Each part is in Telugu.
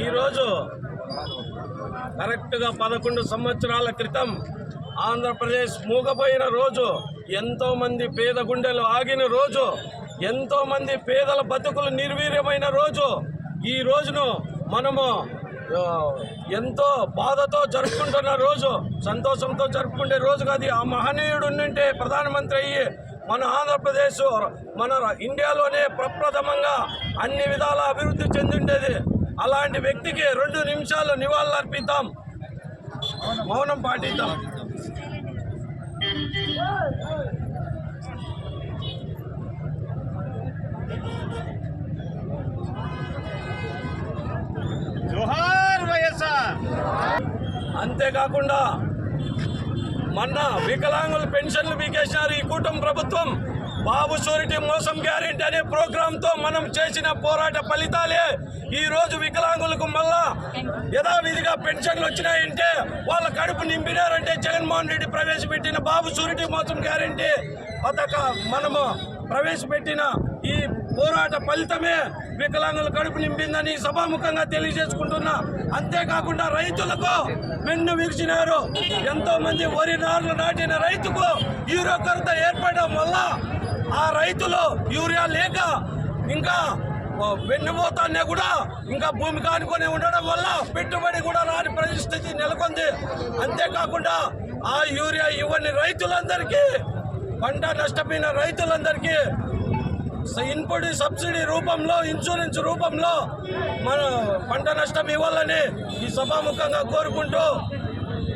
ఈరోజు కరెక్ట్గా పదకొండు సంవత్సరాల క్రితం ఆంధ్రప్రదేశ్ మూగపోయిన రోజు ఎంతోమంది పేద గుండెలు ఆగిన రోజు ఎంతోమంది పేదల బతుకులు నిర్వీర్యమైన రోజు. ఈ రోజును మనము ఎంతో బాధతో జరుపుకుంటున్న రోజు సంతోషంతో జరుపుకునే రోజు కాదు. ఆ మహనీయుడు ఉంటే ప్రధానమంత్రి అయ్యి మన ఆంధ్రప్రదేశ్ మన ఇండియాలోనే ప్రప్రథమంగా అన్ని విధాల అభివృద్ధి చెందిండేది. అలాంటి వ్యక్తికి రెండు నిమిషాలు నివాళులర్పిద్దాం. మౌనం పాటిద్దాం. జోహార్ వైఎస్ఆర్. అంతేకాకుండా మొన్న వికలాంగుల పెన్షన్లు పీకేసినారు ఈ కూటమి ప్రభుత్వం. బాబు షూరిటీ మోసం గ్యారెంటీ అనే ప్రోగ్రాంతో మనం చేసిన పోరాట ఫలితాలే ఈ రోజు వికలాంగులకు మళ్ళా యథావిధిగా పెన్షన్లు వచ్చినాయంటే వాళ్ళ కడుపు నింపినారంటే జగన్మోహన్ రెడ్డి ప్రవేశపెట్టిన బాబు షూరిటీ మోసం గ్యారెంటీ పథక మనము ప్రవేశపెట్టిన ఈ పోరాట ఫలితమే వికలాంగుల కడుపు నింపిందని సభాముఖంగా తెలియజేసుకుంటున్నా. అంతేకాకుండా రైతులకు వెన్ను విరిచినారు. ఎంతో మంది వరి నార్లు నాటిన రైతుకు యూరియా కొరత ఏర్పడడం వల్ల ఆ రైతులు యూరియా లేక ఇంకా వెన్నుపోతానే కూడా ఇంకా భూమి కానుకొని ఉండడం వల్ల పెట్టుబడి కూడా రాని పరిస్థితి నెలకొంది. అంతేకాకుండా ఆ యూరియా ఇవ్వని రైతులందరికీ పంట నష్టపోయిన రైతులందరికీ ఇన్పుట్ సబ్సిడీ రూపంలో ఇన్సూరెన్స్ రూపంలో మన పంట నష్టం ఇవ్వాలని ఈ సభాముఖంగా కోరుకుంటూ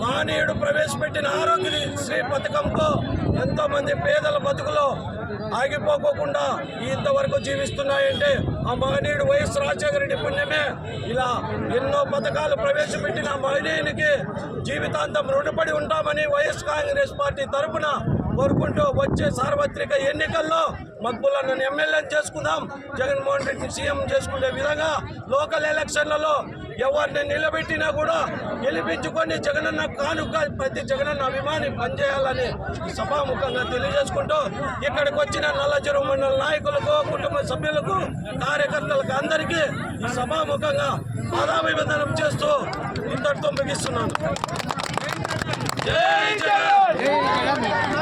మహనీయుడు ప్రవేశపెట్టిన ఆరోగ్యశ్రీ పథకంతో ఎంతోమంది పేదల బతుకులో ఆగిపోకోకుండా ఇంతవరకు జీవిస్తున్నాయంటే ఆ మహనీయుడు వైఎస్ రాజశేఖర రెడ్డి పుణ్యమే. ఇలా ఎన్నో పథకాలు ప్రవేశపెట్టిన మహనీయునికి జీవితాంతం రుణపడి ఉంటామని వైఎస్ కాంగ్రెస్ పార్టీ తరపున కోరుకుంటూ వచ్చే సార్వత్రిక ఎన్నికల్లో మక్బులను ఎమ్మెల్యేని చేసుకుందాం. జగన్మోహన్ రెడ్డిని సీఎం చేసుకునే విధంగా లోకల్ ఎలక్షన్లలో ఎవరిని నిలబెట్టినా కూడా గెలిపించుకొని జగనన్న కానుక ప్రతి జగనన్న అభిమాని పనిచేయాలని సభాముఖంగా తెలియజేసుకుంటూ ఇక్కడికి వచ్చిన నల్లచెరువు మండల నాయకులకు కుటుంబ సభ్యులకు కార్యకర్తలకు అందరికీ సభాముఖంగా పదాభివందనం చేస్తూ ఇంతటితో ముగిస్తున్నాను. జై జగన్!